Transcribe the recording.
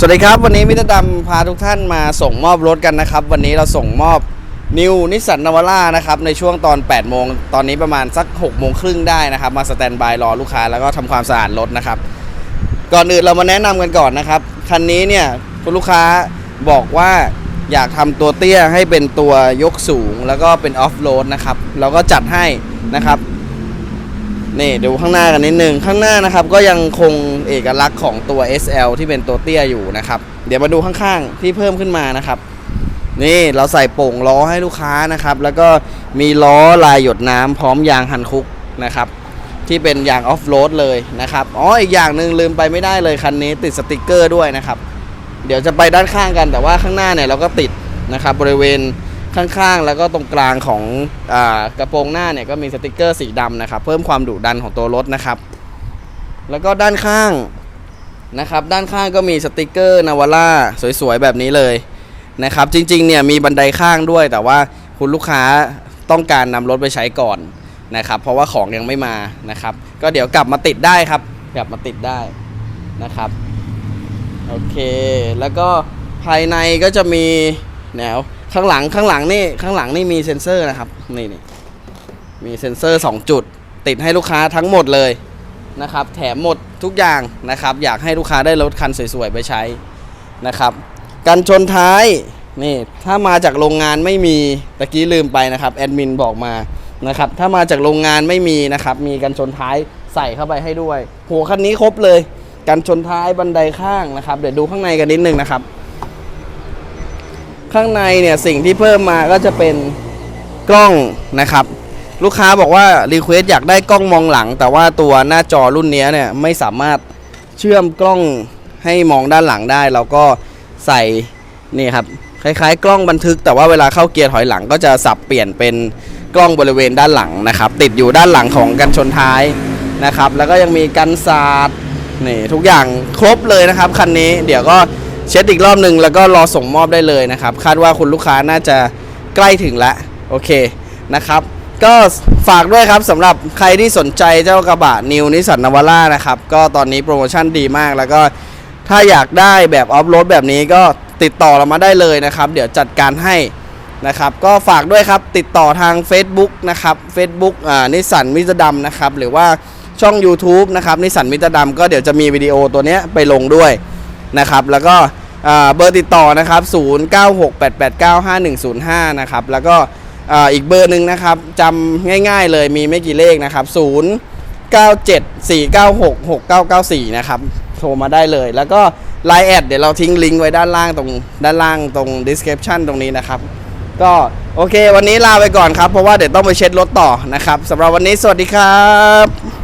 สวัสดีครับ วันนี้มิตรดำพาทุกท่านมาส่งมอบรถกันนะครับ วันนี้เราส่งมอบนิวนิสสันนาวาร่านะครับในช่วงตอน 8 โมง ตอนนี้ประมาณสัก 6 โมงครึ่งได้นะครับ มาสแตนบายรอลูกค้าแล้วก็ทำความสะอาดรถนะครับ ก่อนอื่นเรามาแนะนำกันก่อนนะครับ คันนี้เนี่ยคุณลูกค้าบอกว่าอยากทำตัวเตี้ยให้เป็นตัวยกสูง แล้วก็เป็นออฟโรดนะครับเราก็จัดให้นะครับ นี่ดูข้างหน้ากันนิดนึงข้างหน้านะครับก็ยังคงเอกลักษณ์ของตัว SL ที่เป็นตัวเตี้ยอยู่นะครับ เดี๋ยวมาดูข้างๆที่เพิ่มขึ้นมานะครับ นี่เราใส่โป่งล้อให้ลูกค้านะครับ แล้วก็มีล้อลายหยดน้ำพร้อมยางฮันคุกนะครับ ที่เป็นยางออฟโรดเลยนะครับอ๋ออีกอย่างหนึ่งลืมไปไม่ได้เลยคันนี้ติดสติกเกอร์ด้วยนะครับ เดี๋ยวจะไปด้านข้างกันแต่ว่าข้างหน้าเนี่ยเราก็ติดนะครับบริเวณ ข้างๆ แล้วก็ตรงกลางของอกระโปรงหน้าเนี่ยก็มีสติกเกอร์สีดำนะครับ เพิ่มความดุดันของตัวรถนะครับ แล้วก็ด้านข้างนะครับ ด้านข้างก็มีสติกเกอร์นาวาร่าสวยๆ แบบนี้เลยนะครับ จริงๆ เนี่ยมีบันไดข้างด้วย แต่ว่าคุณลูกค้าต้องการนำรถไปใช้ก่อนนะครับ เพราะว่าของยังไม่มานะครับ ก็เดี๋ยวกลับมาติดได้ครับ กลับมาติดได้นะครับโอเค แล้วก็ภายในก็จะมีแนว ข้างหลังข้างหลังนี่ข้างหลังนี่มีเซ็นเซอร์นะครับนี่นี่มีเซ็นเซอร์ 2 จุด ติดให้ลูกค้าทั้งหมดเลยนะครับ แถมหมดทุกอย่างนะครับ อยากให้ลูกค้าได้รถคันสวยๆไปใช้นะครับ กันชนท้ายนี่ถ้ามาจากโรงงานไม่มีตะกี้ลืมไปนะครับแอดมินบอกมานะครับถ้ามาจากโรงงานไม่มีนะครับ มีกันชนท้ายใส่เข้าไปให้ด้วย หัวคันนี้ครบเลย กันชนท้ายบันไดข้างนะครับ เดี๋ยวดูข้างในกันนิดนึงนะครับ ข้างในเนี่ยสิ่งที่เพิ่มมาก็จะเป็นกล้องนะครับ ลูกค้าบอกว่ารีเควสอยากได้กล้องมองหลัง แต่ว่าตัวหน้าจอรุ่นเนี้ยเนี่ยไม่สามารถเชื่อมกล้องให้มองด้านหลังได้ เราก็ใส่นี่ครับคล้ายๆ กล้องบันทึก แต่ว่าเวลาเข้าเกียร์ถอยหลังก็จะสับเปลี่ยนเป็นกล้องบริเวณด้านหลังนะครับ ติดอยู่ด้านหลังของกันชนท้ายนะครับ แล้วก็ยังมีกันสาดนี่ทุกอย่างครบเลยนะครับคันนี้เดี๋ยวก็ เช็ดอีกรอบหนึ่งแล้วก็รอส่งมอบได้เลยนะครับ คาดว่าคุณลูกค้าน่าจะใกล้ถึงล้วโอเคนะครับ ก็ฝากด้วยครับสำหรับใครที่สนใจเจ้ากระบะนิวนิสันนาวาร่านะครับ ก็ตอนนี้โปรโมชั่นดีมากแล้วก็ถ้าอยากได้แบบออฟโรดแบบนี้ก็ติดต่อเรามาได้เลยนะครับ เดี๋ยวจัดการให้นะครับ ก็ฝากด้วยครับติดต่อทาง Facebook นะครับ Facebook อ่านิสันมิตรดำนะครับ หรือว่าช่อง YouTube นะครับนิสันมิตรดำก็เดี๋ยวจะมีวิดีโอตัวนี้ไปลงด้วยนะครับ แล้วก็ เบอร์ติดต่อนะครับ 0968895105 นะครับ แล้วก็อีกเบอร์หนึ่งนะครับจำง่ายๆเลยมีไม่กี่เลขนะครับ 0 9 7 4 9 6 6 9 9 4 นะครับ โทรมาได้เลย แล้วก็ Line แอดเดี๋ยวเราทิ้งลิงก์ไว้ด้านล่างตรงด้านล่างตรง description ตรงนี้นะครับ ก็โอเค วันนี้ลาไปก่อนครับ เพราะว่าเดี๋ยวต้องไปเช็ดรถต่อนะครับสำหรับวันนี้สวัสดีครับ